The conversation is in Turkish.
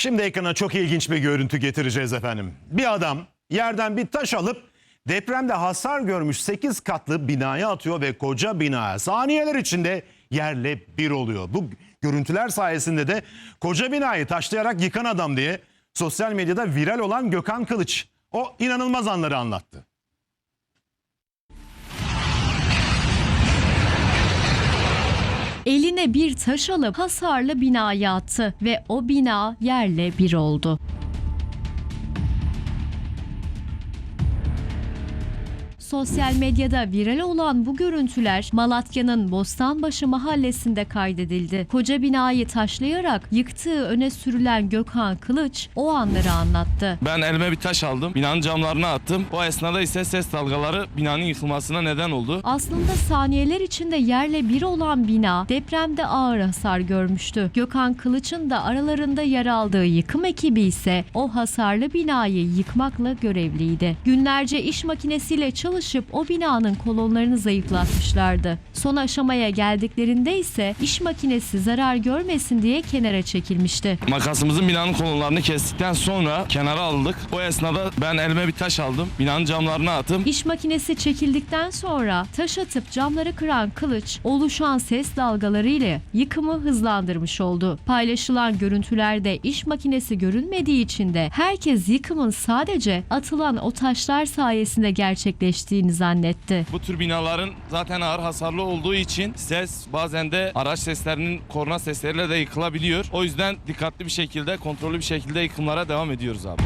Şimdi ekrana çok ilginç bir görüntü getireceğiz efendim. Bir adam yerden bir taş alıp depremde hasar görmüş 8 katlı binaya atıyor ve koca bina saniyeler içinde yerle bir oluyor. Bu görüntüler sayesinde de koca binayı taşlayarak yıkan adam diye sosyal medyada viral olan Gökhan Kılıç o inanılmaz anları anlattı. Eline bir taş alıp hasarlı binaya attı ve o bina yerle bir oldu. Sosyal medyada viral olan bu görüntüler Malatya'nın Bostanbaşı mahallesinde kaydedildi. Koca binayı taşlayarak yıktığı öne sürülen Gökhan Kılıç o anları anlattı. Ben elime bir taş aldım. Binanın camlarına attım. O esnada ise ses dalgaları binanın yıkılmasına neden oldu. Aslında saniyeler içinde yerle bir olan bina depremde ağır hasar görmüştü. Gökhan Kılıç'ın da aralarında yer aldığı yıkım ekibi ise o hasarlı binayı yıkmakla görevliydi. Günlerce iş makinesiyle çalışıp o binanın kolonlarını zayıflatmışlardı. Son aşamaya geldiklerinde ise iş makinesi zarar görmesin diye kenara çekilmişti. Makasımızın binanın kolonlarını kestikten sonra kenara aldık. O esnada ben elime bir taş aldım. Binanın camlarına attım. İş makinesi çekildikten sonra taş atıp camları kıran kılıç oluşan ses dalgaları ile yıkımı hızlandırmış oldu. Paylaşılan görüntülerde iş makinesi görünmediği için de herkes yıkımın sadece atılan o taşlar sayesinde gerçekleştiğini zannetti. Bu tür binaların zaten ağır hasarlı olduğu için ses bazen de araç seslerinin korna sesleriyle de yıkılabiliyor. O yüzden dikkatli bir şekilde, kontrollü bir şekilde yıkımlara devam ediyoruz abi.